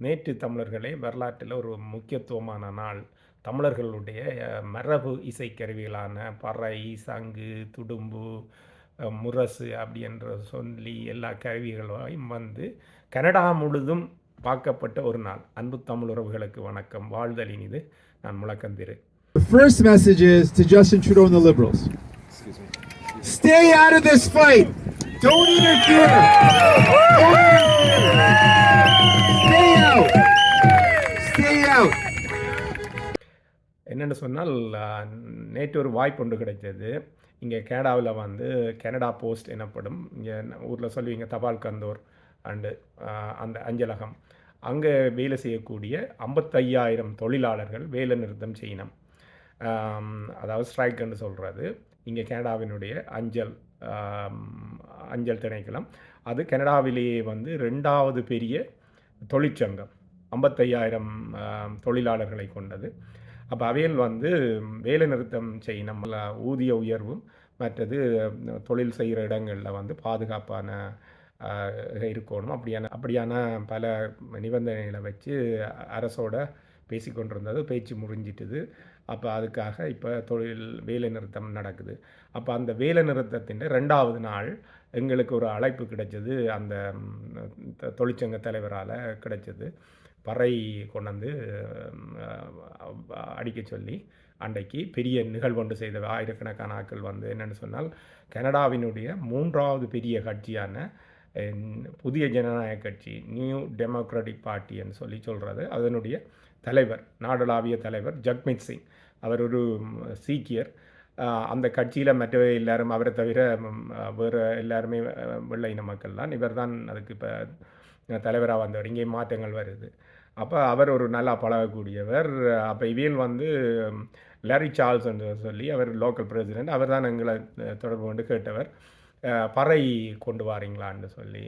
நேற்று தமிழர்களே வரலாற்றில் ஒரு முக்கியத்துவமான நாள் தமிழர்களுடைய மரபு இசைக்கருவிகளான பறை சங்கு துடும்பு முரசு அப்படி என்று சொல்லி எல்லா கருவிகளையும் வந்து கனடா முழுதும் பார்க்கப்பட்ட ஒரு நாள் அன்பு தமிழ் உறவுகளுக்கு வணக்கம் வாழ்தலின் இது நான் முழக்கந்திரு The first message is to Justin Trudeau and the Liberals. Stay out of this fight. Don't interfere. Don't interfere. என்னென்னு சொன்னால் நேற்று ஒரு வாய்ப்பு ஒன்று கிடைத்தது. இங்கே கனடாவில் வந்து கனடா போஸ்ட் எனப்படும் இங்கே ஊரில் சொல்லுவீங்க தபால் கந்தோர் அண்டு அந்த அஞ்சலகம். அங்கே வேலை செய்யக்கூடிய ஐம்பத்தையாயிரம் தொழிலாளர்கள் வேலை நிறுத்தம் செய்யணும். அதாவது ஸ்ட்ரைக்குன்னு சொல்கிறது இங்கே கனடாவினுடைய அஞ்சல் அஞ்சல் திணைக்களம். அது கனடாவிலேயே வந்து ரெண்டாவது பெரிய தொழிற்சங்கம். ஐம்பத்தையாயிரம் தொழிலாளர்களை கொண்டது. அப்போ அவையில் வந்து வேலை நிறுத்தம் செய்யணும். ஊதிய உயர்வும் மற்றது தொழில் செய்கிற இடங்களில் வந்து பாதுகாப்பான இருக்கணும். அப்படியான அப்படியான பல நிபந்தனைகளை வச்சு அரசோட பேசிக்கொண்டிருந்தது பேச்சு முறிஞ்சிட்டுது. அப்போ அதுக்காக இப்போ தொழில் வேலை நிறுத்தம் நடக்குது. அப்போ அந்த வேலை நிறுத்தத்தின் ரெண்டாவது நாள் எங்களுக்கு ஒரு அழைப்பு கிடைச்சது. அந்த தொழிற்சங்க தலைவரால் கிடைச்சது. பறை கொண்டாந்து அடிக்க சொல்லி அன்றைக்கு பெரிய நிகழ்வொன்று செய்த ஆயிரக்கணக்கான ஆட்கள் வந்து என்னென்னு சொன்னால் கனடாவினுடைய மூன்றாவது பெரிய கட்சியான புதிய ஜனநாயக கட்சி நியூ டெமோக்ராட்டிக் பார்ட்டின்னு சொல்லி சொல்கிறது அதனுடைய தலைவர் நாடளாவிய தலைவர் ஜக்மித் சிங். அவர் ஒரு சீக்கியர். அந்த கட்சியில் மற்ற எல்லாரும் அவரை தவிர வேறு எல்லாருமே வெள்ளை இன மக்கள் தான் இவர் தான் அதுக்கு இப்போ தலைவராக வந்தவர். இங்கே மாற்றங்கள் வருது. அப்போ அவர் ஒரு நல்லா பழகக்கூடியவர். அப்போ இவியல் வந்து லாரி சார்ல்ஸ் என்று சொல்லி அவர் லோக்கல் பிரசிடென்ட் அவர் தான் எங்களை தொடர்பு கொண்டு கேட்டவர். பறை கொண்டு வாரீங்களான்னு சொல்லி.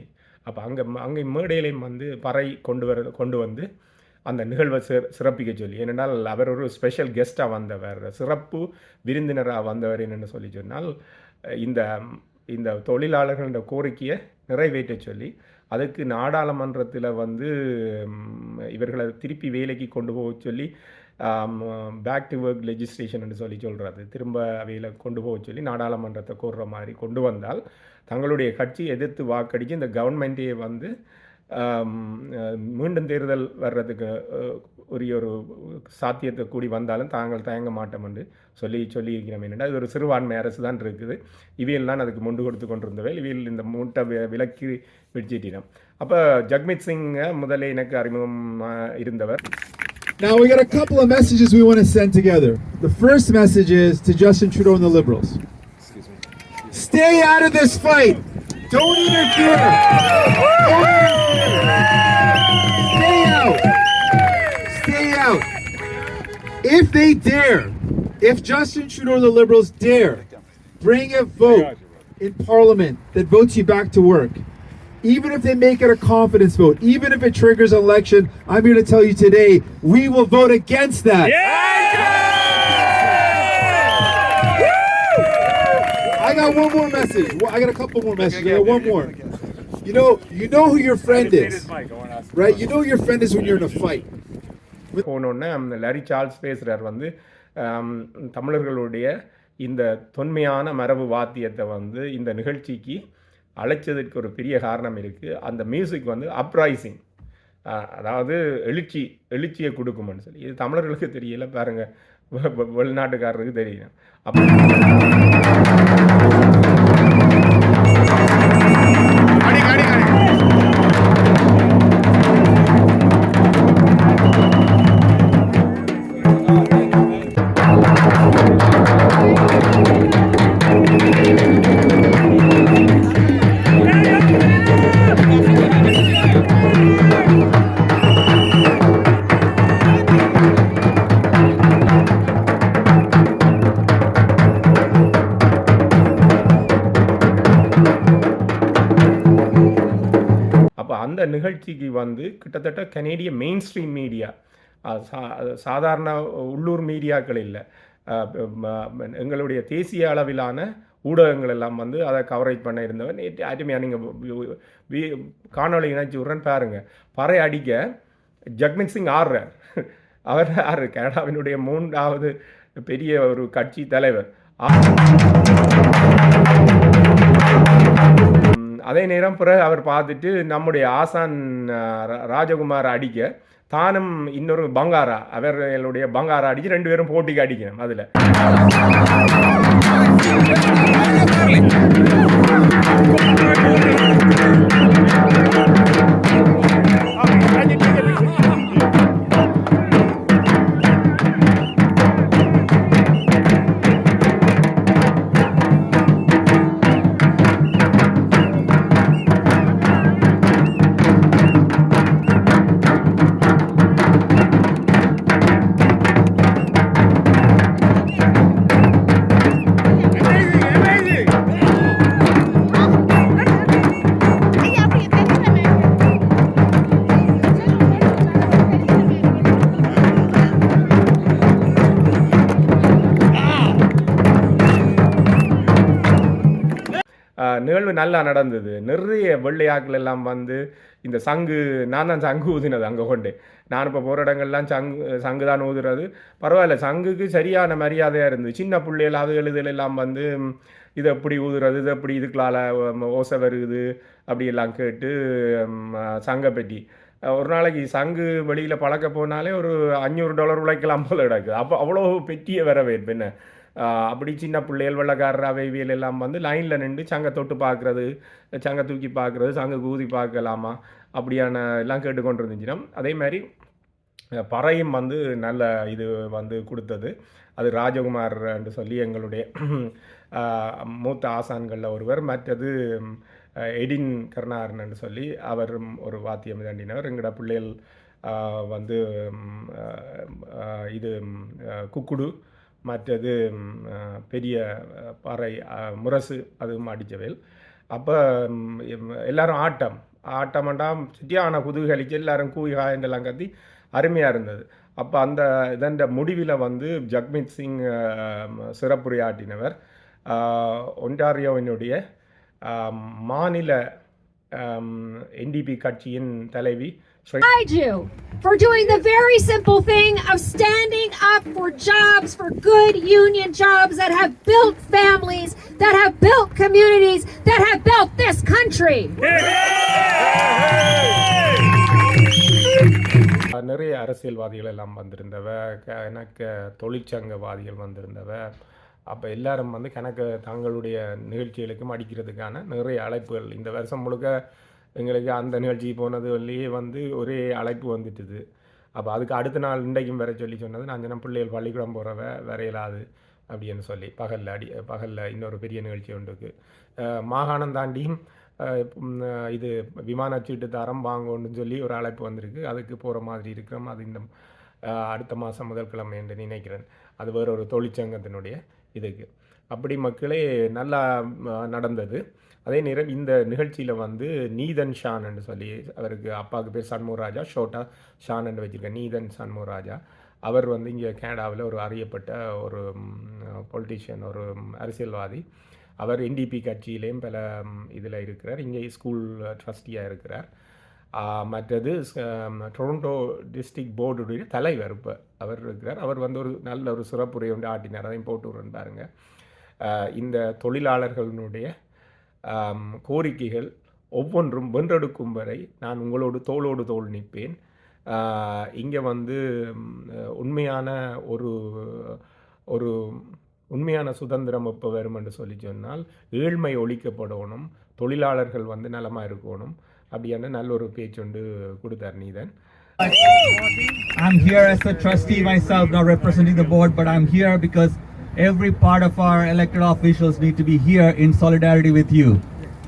அப்போ அங்கே அங்கே மேடையிலையும் வந்து பறை கொண்டு வர கொண்டு வந்து அந்த நிகழ்வை சிற சிறப்பிக்க சொல்லி. ஏனென்றால் அவர் ஒரு ஸ்பெஷல் கெஸ்ட்டாக வந்தவர். சிறப்பு விருந்தினராக வந்தவர் என்னென்னு சொல்லி சொன்னால் இந்த இந்த தொழிலாளர்களோட கோரிக்கையை நிறைவேற்ற சொல்லி அதுக்கு நாடாளுமன்றத்தில் வந்து இவர்களை திருப்பி வேலைக்கு கொண்டு போக சொல்லி பேக் டு ஒர்க் லெஜிஸ்ட்ரேஷன் சொல்லி சொல்கிறது திரும்ப அவையில் கொண்டு போக சொல்லி நாடாளுமன்றத்தை கோர்ற மாதிரி கொண்டு வந்தால் தங்களுடைய கட்சி எதிர்த்து வாக்கடித்து இந்த கவர்மெண்ட்டே வந்து மீண்டும் தேர்தல் வர்றதுக்கு உரிய ஒரு சாத்தியத்தை கூடி வந்தாலும் தாங்கள் தயங்க மாட்டோம் என்று சொல்லி சொல்லியிருக்கிறோம் என்னென்னா இது ஒரு சிறுபான்மை அரசு தான் இருக்குது இவையெல்லாம் அதுக்கு முண்டு கொடுத்து கொண்டிருந்தவை இவையில் இந்த மூட்டை விலக்கி விடிச்சிட்டினோம் அப்போ ஜக்மித் சிங்கை முதல்ல எனக்கு அறிமுகம் இருந்தவர் Now we got a couple of messages we want to send together. The first message is to Justin Trudeau and the Liberals. Stay out of this fight. Don't interfere. Don't interfere. Stay out. Stay out. If they dare, if Justin Trudeau and the Liberals dare bring a vote in Parliament that votes you back to work, even if they make it a confidence vote, even if it triggers an election, I'm here to tell you today, we will vote against that. I got one more message. Well, I got a couple more messages. I got one more. You know, you know who your friend is, right? You know who your friend is when you're in a fight. அந்த Larry Charles பேசுகிறார் வந்து தமிழர்களுடைய இந்த தொன்மையான மரபு வாத்தியத்தை வந்து இந்த நிகழ்ச்சிக்கு அழைச்சதற்கு ஒரு பெரிய காரணம் இருக்குது அந்த மியூசிக் வந்து அப்ரைசிங் அதாவது எழுச்சி எழுச்சியை கொடுக்கும்னு சொல்லி இது தமிழர்களுக்கு தெரியல பாருங்கள் வெளிநாட்டுக்காரருக்கு தெரியும் அப்போ நிகழ்ச்சிக்கு வந்து கிட்டத்தட்ட கனேடிய மெயின் ஸ்ட்ரீம் மீடியா சாதாரண உள்ளூர் மீடியாக்கள் இல்லை. எங்களுடைய தேசிய அளவிலான ஊடகங்கள் எல்லாம் வந்து அதை கவரேஜ் பண்ண இருந்தவன் நேற்று அருமையாக நீங்கள் காணொளி இணைச்சி விட்றேன்னு பாருங்கள் பறை அடிக்க ஜக்மித் சிங் ஆடுறார் அவர் ஆறு கனடாவினுடைய மூன்றாவது பெரிய ஒரு கட்சி தலைவர். அதே நேரம் பிறகு அவர் பார்த்துட்டு நம்முடைய ஆசான் ரா- ராஜகுமார் அடிக்க தானும் இன்னொரு பங்காரா அவர்களுடைய பங்காரா அடிச்சு ரெண்டு பேரும் போட்டிக்கு அடிக்கணும் அதில். ஐயா நிகழ்வு நல்லா நடந்தது. நிறைய வெள்ளையாக்கள் எல்லாம் வந்து இந்த சங்கு நான் தான் சங்கு ஊதினது அங்கே கொண்டு. நான் இப்போ போகிற இடங்கள்லாம் சங்கு சங்கு தான் ஊதுறது. பரவாயில்ல சங்குக்கு சரியான மரியாதையாக இருந்தது. சின்ன பிள்ளைகள் அது எழுதுகள் எல்லாம் வந்து இது எப்படி ஊதுறது இது எப்படி இதுக்குள்ளால ஓசை வருகுது அப்படி எல்லாம் கேட்டு சங்கை பெட்டி. ஒரு நாளைக்கு சங்கு வெளியில் பழக்க போனாலே ஒரு அஞ்சூறு டாலர் உழைக்கலாம் போல கிடக்குது அப்போ அவ்வளோ பெட்டியை வரவேற்பு என்ன? அப்படி சின்ன பிள்ளைகள் வெள்ளக்காரர் அவைவியல் எல்லாம் வந்து லைனில் நின்று சங்க தொட்டு பார்க்குறது சங்க தூக்கி பார்க்குறது சங்க கூதி பார்க்கலாமா? அப்படியான எல்லாம் கேட்டுக்கொண்டு இருந்துச்சுன்னா அதே மாதிரி பறையும் வந்து நல்ல இது வந்து கொடுத்தது. அது ராஜகுமார் என்று சொல்லி எங்களுடைய மூத்த ஆசான்களில் ஒருவர் மற்றது எடின் கருணாகரன் என்று சொல்லி அவரும் ஒரு வாத்தியம் தாண்டினவர். எங்களோட பிள்ளைகள் வந்து இது குக்குடு மற்றது பெரிய பாறை பறை முரசு அதுவும் அடித்தவையில் அப்போ எல்லாரும் ஆட்டம். ஆட்டமண்டாம் சுற்றியான குதூகலிச்சு எல்லாரும் கூவி காயண்டெல்லாம் கத்தி அருமையாக இருந்தது. அப்போ அந்த இதன் முடிவில் வந்து ஜக்மித் சிங் சிறப்புரையாட்டினவர் ஒன்டாரியோவினுடைய மாநில என்டிபி கட்சியின் தலைவி Sri applaud you for doing the very simple thing of standing up for jobs, for good union jobs that have built families, that have built communities, that have built this country. நிறைய அரசியல்வாதிகள் எல்லாம் வந்திருந்தவ கணக்க தொழிற்சங்கவாதிகள் வந்திருந்தவ அப்போ எல்லாரும் வந்து கணக்கு தங்களுடைய நிகழ்ச்சிகளுக்கும் அடிக்கிறதுக்கான நிறைய அழைப்புகள் இந்த வருஷம் முழுக்க எங்களுக்கு அந்த நிகழ்ச்சி போனதுலேயே வந்து ஒரே அழைப்பு வந்துட்டுது. அப்போ அதுக்கு அடுத்த நாள் இன்றைக்கும் வர சொல்லி சொன்னது நான் சொன்ன பிள்ளைகள் பள்ளிக்கூடம் போகிறவ வரையலாது அப்படின்னு சொல்லி. பகலில் அடி பகலில் இன்னொரு பெரிய நிகழ்ச்சி ஒன்றுக்கு. மாகாணம் தாண்டியும் இது விமான சீட்டு தரம் வாங்கணும்னு சொல்லி ஒரு அழைப்பு வந்திருக்கு. அதுக்கு போகிற மாதிரி இருக்கிறோம். அது இந்த அடுத்த மாதம் முதல் கிழமை என்று நினைக்கிறேன். அது வேற ஒரு தொழிற்சங்கத்தினுடைய இதுக்கு. அப்படி மக்களே நல்லா நடந்தது. அதே நேரம் இந்த நிகழ்ச்சியில் வந்து நீதன் ஷான் சொல்லி அவருக்கு அப்பாவுக்கு பேர் சண்முகராஜா ஷோட்டா ஷான் வச்சுருக்கேன் நீதன் சண்முகராஜா அவர் வந்து இங்கே கனடாவில் ஒரு அறியப்பட்ட ஒரு பொலிட்டிஷியன் ஒரு அரசியல்வாதி. அவர் என்டிபி கட்சியிலேயும் பல இதில் இருக்கிறார். இங்கே ஸ்கூல் ட்ரஸ்டியாக இருக்கிறார். மற்றது டொரண்டோ டிஸ்ட்ரிக்ட் போர்டுடைய தலைவர் இப்போ அவர் இருக்கிறார். அவர் வந்து ஒரு நல்ல ஒரு சிறப்புரை ஒன்று ஆட்டினார். அதையும் போட்டு விடுறேன் இந்த தொழிலாளர்களுடைய கோரிக்கைகள் ஒவ்வொன்றும் வென்றெடுக்கும் வரை நான் உங்களோடு தோளோடு தோள் நிற்பேன். இங்கே வந்து உண்மையான ஒரு ஒரு உண்மையான சுதந்திரம் எப்போ வரும் என்று சொல்லி சொன்னால் ஏழ்மை ஒழிக்கப்படணும் தொழிலாளர்கள் வந்து நலமாக இருக்கணும் அப்படியான நல்ல ஒரு பேச்சொண்டு கொடுத்தார் Neethan. I'm here as a trustee myself, not representing the board, but I'm here because every part of our elected officials need to be here in solidarity with you.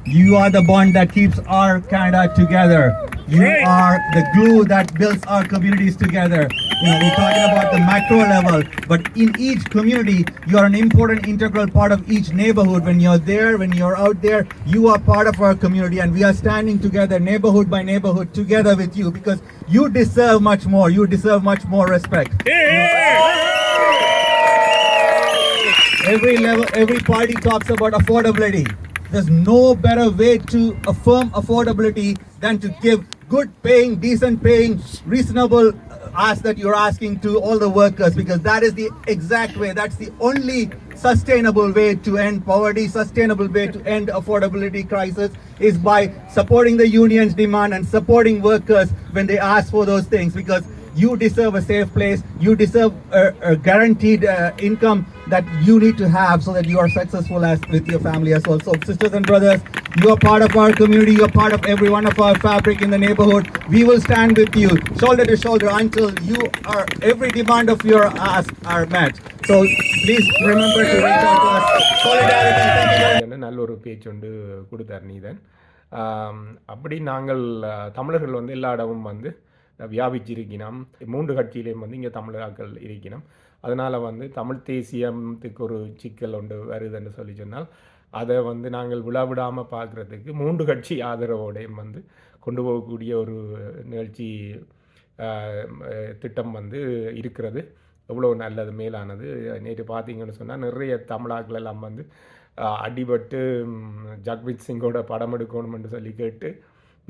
You are the bond that keeps our Canada together. You are the glue that builds our communities together. You know, we're talking about the macro level, but in each community, you are an important integral part of each neighborhood. When you're there, when you're out there, you are part of our community, and we are standing together, neighborhood by neighborhood, together with you because you deserve much more. You deserve much more respect. Every level, every party talks about affordability. there's no better way to affirm affordability than to give good paying, decent paying, reasonable uh, ask that you're asking to all the workers because that is the exact way, that's the only sustainable way to end poverty, sustainable way to end affordability crisis is by supporting the union's demand and supporting workers when they ask for those things because you deserve a safe place, you deserve a, a guaranteed uh, income that you need to have so that you are successful as with your family as well. So sisters and brothers, you are part of our community, you are part of every one of our fabric in the neighborhood. We will stand with you shoulder to shoulder until you are every demand of your ask are met. So please remember to reach out to us. Solidarity. Thank you very என்ன நல்ல ஒரு பேச்சுண்டு கொடுத்தார் நீதன் ஆம், அப்படி நாங்கள் அஹ், தமிழர்கள் வந்து எல்லா இடமும் வந்து வியாபிச்சிருக்கணும் மூன்று கட்சியிலையும் வந்து இங்கே தமிழர்கள் இருக்கணும் அதனால் வந்து தமிழ் தேசியத்துக்கு ஒரு சிக்கல் ஒன்று வருதுன்னு சொல்லி சொன்னால் அதை வந்து நாங்கள் விழாவிடாமல் பார்க்குறதுக்கு மூன்று கட்சி ஆதரவோடையும் வந்து கொண்டு போகக்கூடிய ஒரு நிகழ்ச்சி திட்டம் வந்து இருக்கிறது. எவ்வளோ நல்லது மேலானது. நேற்று பார்த்தீங்கன்னு சொன்னால் நிறைய தமிழாக்கள் எல்லாம் வந்து அடிபட்டு ம், ஜக்வித் சிங்கோட படம் எடுக்கணும்னு சொல்லி கேட்டு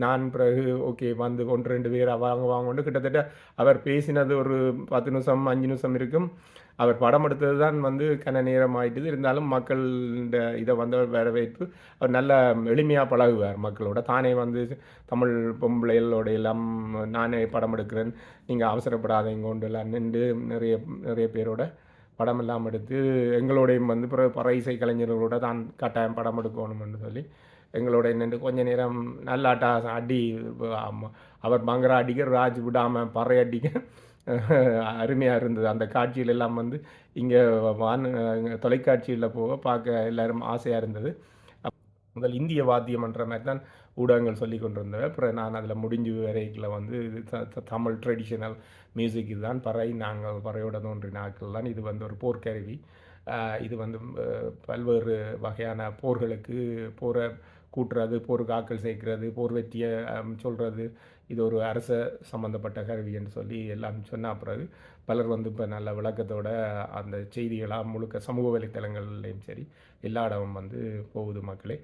நான் பிறகு ஓகே வந்து ஒன்று ரெண்டு பேர் வாங்க வாங்கன்னு கிட்டத்தட்ட அவர் பேசினது ஒரு பத்து நிமிஷம் அஞ்சு நிமிஷம் இருக்கும். அவர் படம் எடுத்தது தான் வந்து கன நேரம் ஆயிட்டுது. இருந்தாலும் மக்கள் இந்த இதை வந்து வரவேற்பு அவர் நல்ல எளிமையாக பழகுவார் மக்களோட. தானே வந்து தமிழ் பொம்பளைகளோட எல்லாம் நானே படம் எடுக்கிறேன் நீங்கள் அவசரப்படாதீங்க கொண்டு எல்லாம் நின்று நிறைய நிறைய பேரோட படம் எல்லாம் எடுத்து எங்களோடையும் வந்து பிற பற இசை கலைஞர்களோட தான் கட்டாயம் படம் எடுக்கணும்னு சொல்லி எங்களோட நின்று கொஞ்ச நேரம் நல்லாட்டா அடி அவர் பங்கரா அடிக்க ராஜ் விடாமல் பறை அடிக்க அருமையாக இருந்தது. அந்த காட்சியில் எல்லாம் வந்து இங்கே வான் தொலைக்காட்சியில் போக பார்க்க எல்லாரும் ஆசையாக இருந்தது. முதல் இந்திய வாத்தியம்ன்ற மாதிரி தான் ஊடகங்கள் சொல்லி கொண்டிருந்தவை. அப்புறம் நான் அதில் முடிஞ்சு வரைக்கில் வந்து இது தமிழ் ட்ரெடிஷனல் மியூசிக் இதுதான். பறை நாங்கள் பறையோட தோன்றிய நாட்கள் தான் இது வந்து ஒரு போர்க்கருவி. இது வந்து பல்வேறு வகையான போர்களுக்கு போரை கூட்டுறது போருக்கு ஆக்கள் சேர்க்கிறது போர் வெற்றியை சொல்கிறது இது ஒரு அரச சம்மந்தப்பட்ட கருவி என்று சொல்லி எல்லாம் சொன்ன பிறகு பலர் வந்து இப்போ நல்ல விளக்கத்தோட அந்த செய்திகளாக முழுக்க சமூக வலைத்தளங்கள்லையும் சரி எல்லா இடமும் வந்து போகுது மக்களே.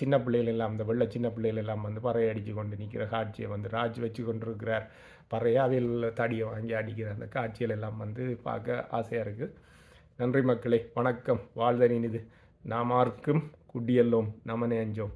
சின்ன பிள்ளைகள் எல்லாம் அந்த வெள்ளை சின்ன பிள்ளைகள் எல்லாம் வந்து பறையை அடித்து கொண்டு நிற்கிற காட்சியை வந்து ராஜ் வச்சு கொண்டிருக்கிறார். பறையை அவையில் தடியை வாங்கி அடிக்கிற அந்த காட்சிகள் எல்லாம் வந்து பார்க்க ஆசையாக இருக்குது நன்றி மக்களே வணக்கம். வாழ்தனின் இது நாமார்க்கும் cuddíenlo, no manejan yo.